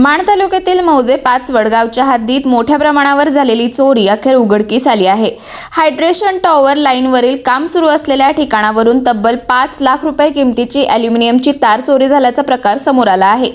माण तालुक्यातील मौजे पाच वडगावच्या हद्दीत मोठ्या प्रमाणावर झालेली चोरी अखेर उघडकीस आली आहे. हायड्रेशन टॉवर लाईनवरील काम सुरू असलेल्या ठिकाणावरून तब्बल पाच लाख रुपये किमतीची ॲल्युमिनियमची तार चोरी झाल्याचा प्रकार समोर आला आहे.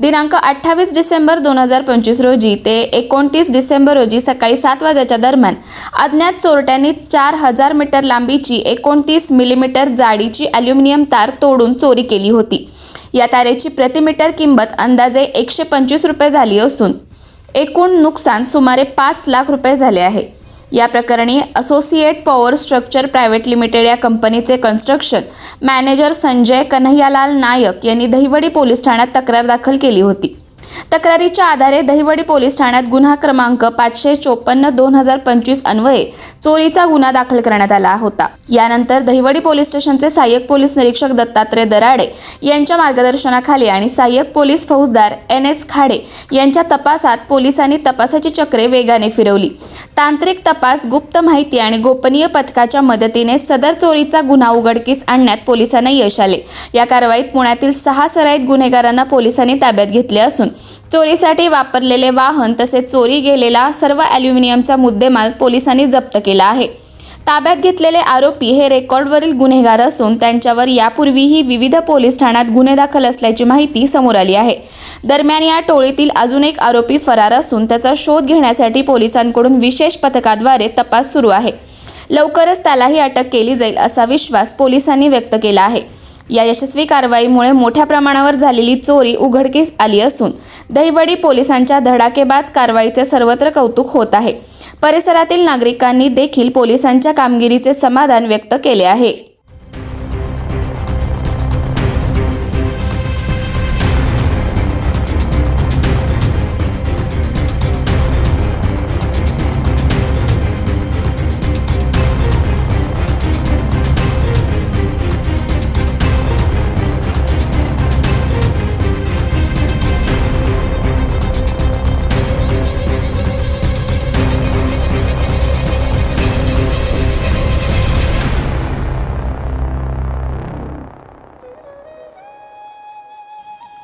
दिनांक अठ्ठावीस डिसेंबर दोन हजार पंचवीस रोजी ते एकोणतीस डिसेंबर रोजी सकाळी सात वाजेच्या दरम्यान अज्ञात चोरट्यांनी चार हजार मीटर लांबीची एकोणतीस मिलीमीटर जाडीची ॲल्युमिनियम तार तोडून चोरी केली होती. या तारेची प्रतिमीटर किंमत अंदाजे एकशे पंचवीस रुपये झाली असून एकूण नुकसान सुमारे पाच लाख रुपये झाले आहे. या प्रकरणी associate power structure private limited या कंपनीचे कन्स्ट्रक्शन मॅनेजर संजय कन्हैयालाल नायक यांनी दहिवडी पोलीस ठाण्यात तक्रार दाखल केली होती. तक्रारीच्या आधारे दहिवडी पोलीस ठाण्यात गुन्हा क्रमांक पाचशे चोपन्न दोन हजार पंचवीस अन्वये चोरीचा गुन्हा दाखल करण्यात आला होता. यानंतर दहिवडी पोलीस स्टेशनचे सहाय्यक पोलीस निरीक्षक दत्तात्रय दराडे यांच्या मार्गदर्शनाखाली आणि सहाय्यक पोलीस फौजदार एन एस खाडे यांच्या तपासात पोलिसांनी तपासाची चक्रे वेगाने फिरवली. तांत्रिक तपास गुप्त माहिती आणि गोपनीय पथकाच्या मदतीने सदर चोरीचा गुन्हा उघडकीस आणण्यात पोलिसांना यश आले. या कारवाईत पुण्यातील सहा सराईत गुन्हेगारांना पोलिसांनी ताब्यात घेतले असून चोरीसाठी वापरलेले वाहन तसेच चोरी गेलेला सर्व ॲल्युमिनियमचा मुद्देमाल पोलिसांनी जप्त केला आहे. ताब्यात घेतलेले आरोपी हे रेकॉर्डवरील गुन्हेगार असून त्यांच्यावर यापूर्वीही विविध पोलीस ठाण्यात गुन्हे दाखल असल्याची माहिती समोर आली आहे. दरम्यान या टोळीतील अजून एक आरोपी फरार असून त्याचा शोध घेण्यासाठी पोलिसांकडून विशेष पथकाद्वारे तपास सुरू आहे. लवकरच त्यालाही अटक केली जाईल असा विश्वास पोलिसांनी व्यक्त केला आहे. या यशस्वी कारवाईमुळे मोठ्या प्रमाणावर झालेली चोरी उघडकीस आली असून दहिवडी पोलिसांच्या धडाकेबाज कारवाईचे सर्वत्र कौतुक होत आहे. परिसरातील नागरिकांनी देखील पोलिसांच्या कामगिरीचे समाधान व्यक्त केले आहे.